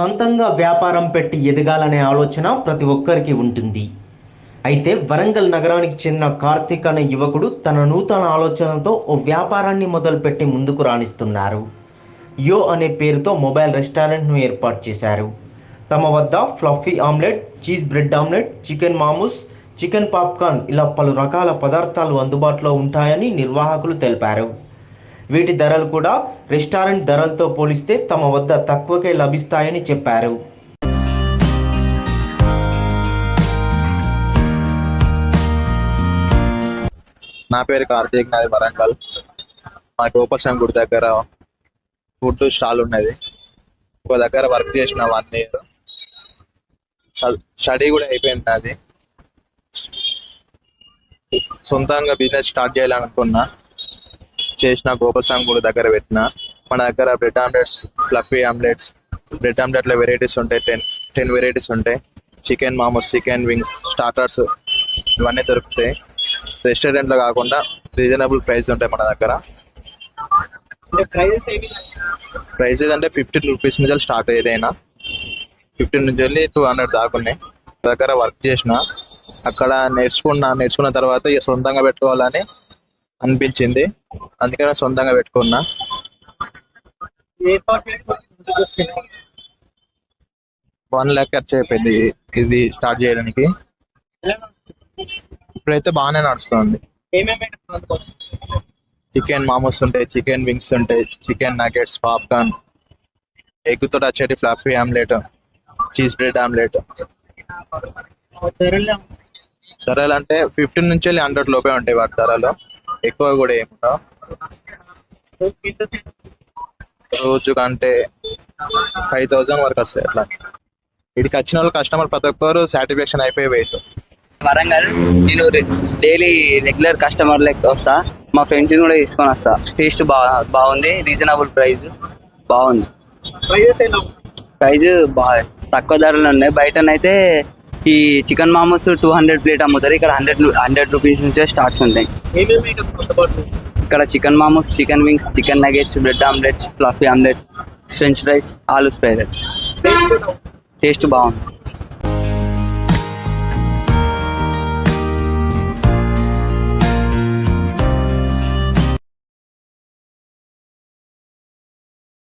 సొంతంగా వ్యాపారం పెట్టి ఎదగాలనే ఆలోచన ప్రతి ఒక్కరికి ఉంటుంది. అయితే వరంగల్ నగరానికి చెందిన కార్తీక్ అనే యువకుడు తన నూతన ఆలోచనతో ఓ వ్యాపారాన్ని మొదలుపెట్టి ముందుకు రాణిస్తున్నారు. యో అనే పేరుతో మొబైల్ రెస్టారెంట్ను ఏర్పాటు చేశారు. తమ వద్ద fluffy omelette cheese bread omelette chicken momos chicken popcorn ఇలా పలు రకాల పదార్థాలు అందుబాటులో ఉంటాయని నిర్వాహకులు తెలిపారు. వీటి ధరలు కూడా రెస్టారెంట్ ధరలతో పోలిస్తే తమ వద్ద తక్కువకే లభిస్తాయని చెప్పారు. నా పేరు కార్తీక్ నాది వరంగల్. మా గోపాసం గుడి దగ్గర ఫుడ్ స్టాల్ ఉన్నది. ఒక దగ్గర వర్క్ చేసిన వన్ ఇయర్. స్టడీ కూడా అయిపోయింది అది సొంతంగా బిజినెస్ స్టార్ట్ చేయాలనుకున్నా. చేసిన గోపాసం గుడి దగ్గర పెట్టిన. మన దగ్గర bread omelettes fluffy omelettes bread ఆమ్లెట్లో varieties ఉంటాయి. టెన్ టెన్ వెరైటీస్ ఉంటాయి. Chicken momos chicken wings starters ఇవన్నీ దొరుకుతాయి. రెస్టారెంట్లో కాకుండా రీజనబుల్ ప్రైస్ ఉంటాయి మన దగ్గర. ప్రైసెస్ అంటే ఫిఫ్టీన్ రూపీస్ నుంచి స్టార్ట్ ఏదైనా ఫిఫ్టీన్ నుంచి వెళ్ళి టూ హండ్రెడ్ దాకున్నాయి దగ్గర వర్క్ చేసిన. అక్కడ నేర్చుకున్నా నేర్చుకున్న తర్వాత ఇక సొంతంగా పెట్టుకోవాలని అనిపించింది అందుకనే సొంతంగా పెట్టుకున్నా. వన్ ల్యాక్ ఖర్చు అయిపోయింది ఇది స్టార్ట్ చేయడానికి. ఇప్పుడైతే బాగానే నడుస్తుంది. చికెన్ మామోస్ ఉంటాయి చికెన్ వింగ్స్ ఉంటాయి చికెన్ నగెట్స్ పాప్కార్న్ ఎగ్ తోటి వచ్చేటి fluffy omelette cheese bread omelette. ధరలు అంటే ఫిఫ్టీన్ నుంచి వెళ్ళి హండ్రెడ్ లోపే ఉంటాయి వాటి ధరలు. ఎక్కువ కూడా ఏముండవు. రోజు కంటే ఫైవ్ థౌజండ్ వరకు వస్తాయి అట్లా. ఇక్కడికి వచ్చిన వాళ్ళు కస్టమర్ ప్రతి ఒక్కరు సాటిస్ఫాక్షన్ అయిపోయి వెయిట్ వరంగల్ నేను డైలీ రెగ్యులర్ కస్టమర్ లెక్క వస్తా. మా ఫ్రెండ్స్ కూడా తీసుకొని వస్తా. టేస్ట్ బా బాగుంది రీజనబుల్ ప్రైస్ బాగుంది. ప్రైస్ బాగా తక్కువ ధరలు ఉన్నాయి. బయటనైతే ఈ chicken momos two hundred plate అమ్ముతారు. ఇక్కడ హండ్రెడ్ హండ్రెడ్ రూపీస్ నుంచే స్టార్ట్స్ ఉంటాయి. ఇక్కడ chicken momos chicken wings chicken nuggets bread omelettes fluffy omelette French fries aloo spread taste బాగుంది.